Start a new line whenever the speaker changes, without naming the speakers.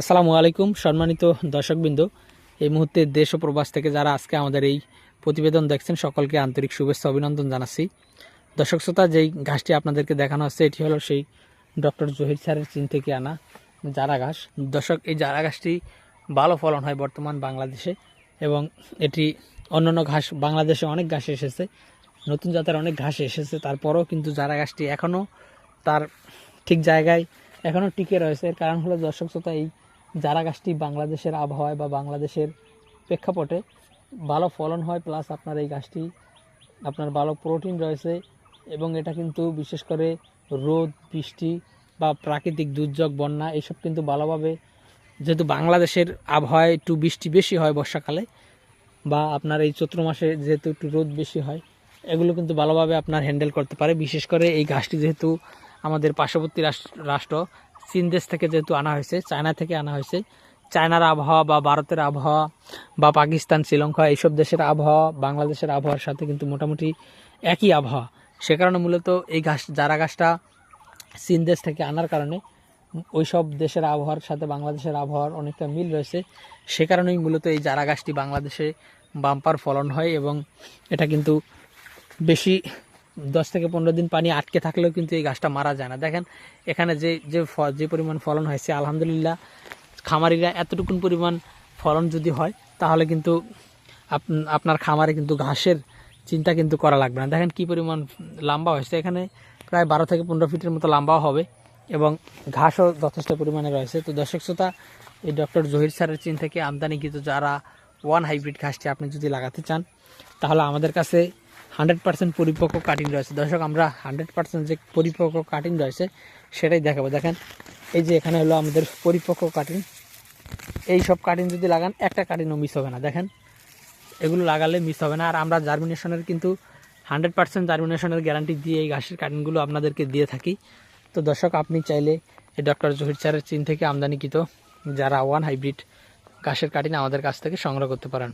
আসসালামু আলাইকুম, সম্মানিত দর্শকবৃন্দ। এই মুহূর্তে দেশ ও প্রবাস থেকে যারা আজকে আমাদের এই প্রতিবেদন দেখছেন, সকলকে আন্তরিক শুভেচ্ছা, অভিনন্দন জানাচ্ছি। দর্শক শ্রোতা, যেই ঘাসটি আপনাদেরকে দেখানো হচ্ছে, এটি হলো সেই ডক্টর জহির স্যারের চীন থেকে আনা জারা ঘাস। দর্শক, এই জারা ঘাসটি ভালো ফলন হয় বর্তমান বাংলাদেশে এবং এটি অন্যান্য ঘাস, বাংলাদেশে অনেক ঘাস এসেছে, নতুন জাতের অনেক ঘাস এসেছে, তারপরেও কিন্তু জারা ঘাসটি এখনও তার ঠিক জায়গায় এখনও টিকে রয়েছে। এর কারণ হলো দর্শক শ্রোতা, এই যারা গাছটি বাংলাদেশের আবহাওয়ায় বা বাংলাদেশের প্রেক্ষাপটে ভালো ফলন হয়, প্লাস আপনার এই গাছটি, আপনার ভালো প্রোটিন রয়েছে এবং এটা কিন্তু বিশেষ করে রোদ, বৃষ্টি বা প্রাকৃতিক দুর্যোগ, বন্যা এইসব কিন্তু ভালোভাবে যেহেতু বাংলাদেশের আবহাওয়ায় একটু বৃষ্টি বেশি হয় বর্ষাকালে বা আপনার এই চৈত্র মাসে যেহেতু একটু রোদ বেশি হয়, এগুলো কিন্তু ভালোভাবে আপনার হ্যান্ডেল করতে পারে। বিশেষ করে এই গাছটি যেহেতু আমাদের পার্শ্ববর্তী রাষ্ট্র চীন দেশ থেকে যেহেতু আনা হয়েছে, চায়না থেকে আনা হয়েছে, চায়নার আবহাওয়া বা ভারতের আবহাওয়া বা পাকিস্তান, শ্রীলঙ্কা, এইসব দেশের আবহাওয়া, বাংলাদেশের আবহাওয়ার সাথে কিন্তু মোটামুটি একই আবহাওয়া। সে কারণে মূলত এই গাছ জারা গাছটা চীন দেশ থেকে আনার কারণে ওই সব দেশের আবহাওয়ার সাথে বাংলাদেশের আবহাওয়ার অনেকটা মিল রয়েছে। সে কারণেই মূলত এই জারা গাছটি বাংলাদেশে বাম্পার ফলন হয় এবং এটা কিন্তু বেশি দশ থেকে পনেরো দিন পানি আটকে থাকলেও কিন্তু এই গাছটা মারা যায় না। দেখেন, এখানে যে যে যে পরিমাণ ফলন হয়েছে, আলহামদুলিল্লাহ, খামারিরা এতটুকুন পরিমাণ ফলন যদি হয়, তাহলে কিন্তু আপ- আপনার খামারে কিন্তু ঘাসের চিন্তা কিন্তু করা লাগবে না। দেখেন কি পরিমাণ লম্বা হয়েছে। এখানে প্রায় বারো থেকে পনেরো ফিটের মতো লম্বাও হবে এবং ঘাসও যথেষ্ট পরিমাণে রয়েছে। তো দর্শক শ্রোতা, এই ডক্টর জহির স্যারের চিন থেকে আমদানিকৃত যারা ওয়ান হাইব্রিড ঘাসটি আপনি যদি লাগাতে চান, তাহলে আমাদের কাছে হান্ড্রেড পার্সেন্ট পরিপক্ক কাটিং রয়েছে। দর্শক, আমরা হান্ড্রেড পার্সেন্ট যে পরিপক্ক কাটিং রয়েছে, সেটাই দেখাবো। দেখেন, এই যে এখানে হলো আমাদের পরিপক্ক কাটিং এই সব কাটিং যদি লাগান, একটা কাটিংও মিস হবে না। দেখেন, এগুলো লাগালে মিস হবে না। আর আমরা জার্মিনেশনের কিন্তু হান্ড্রেড পার্সেন্ট জার্মিনেশনের গ্যারান্টি দিয়ে এই ঘাসের কাটিংগুলো আপনাদেরকে দিয়ে থাকি। তো দর্শক, আপনি চাইলে এই ডক্টর জহির স্যারের চীন থেকে আমদানিকৃত যারা ওয়ান হাইব্রিড ঘাসের কাটিং আমাদের কাছ থেকে সংগ্রহ করতে পারেন।